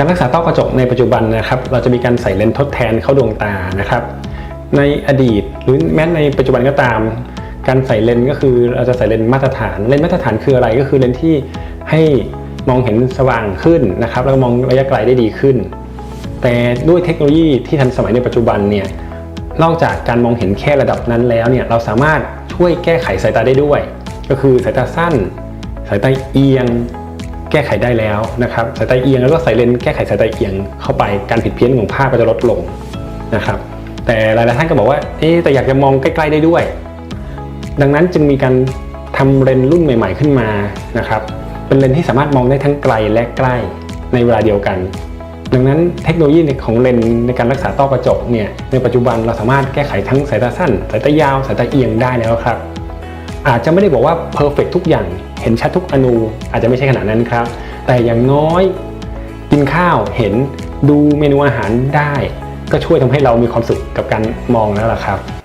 การรักษาต้อกระจกในปัจจุบันนะครับ เราจะมีการใส่เลนส์ทดแทนเข้าดวงตานะครับ ในอดีตหรือแม้ในปัจจุบันก็ตาม การใส่เลนส์ก็คือเราจะใส่เลนส์มาตรฐาน เลนส์มาตรฐานคืออะไรก็คือเลนส์ที่ให้มองเห็นสว่างขึ้นนะครับ แล้วมองระยะไกลได้ดีขึ้น แต่ด้วยเทคโนโลยีที่ทันสมัยในปัจจุบันเนี่ยนอกจากการมองเห็นแค่ระดับนั้นแล้วเนี่ยเราสามารถช่วยแก้ไขสายตาได้ด้วย ก็คือสายตาสั้น สายตาเอียง แก้ไขได้แล้วนะครับสายตาเอียงแล้วก็ใส่เลนส์แก้ไขสายตาเอียงเข้าไปการผิดเพี้ยนของภาพก็จะลดลงนะครับ แต่หลายๆท่านก็บอกว่าเอ๊แต่อยากจะมองใกล้ ๆได้ด้วย ดังนั้นจึงมีการทำเลนส์รุ่นใหม่ ๆขึ้นมานะครับ เป็นเลนส์ที่สามารถมองได้ทั้งไกลและใกล้ในเวลาเดียวกัน ดังนั้นเทคโนโลยีของเลนส์ในการรักษาต้อกระจกเนี่ยในปัจจุบันเราสามารถแก้ไขทั้งสายตาสั้น สายตายาวสายตาเอียงได้แล้วครับ อาจจะไม่ได้บอกว่าเพอร์เฟกทุกอย่างเห็นชัดทุกอนูอาจจะไม่ใช่ขนาดนั้นครับ แต่อย่างน้อยกินข้าวเห็นดูเมนูอาหารได้ ก็ช่วยทำให้เรามีความสุขกับการมองแล้วล่ะครับ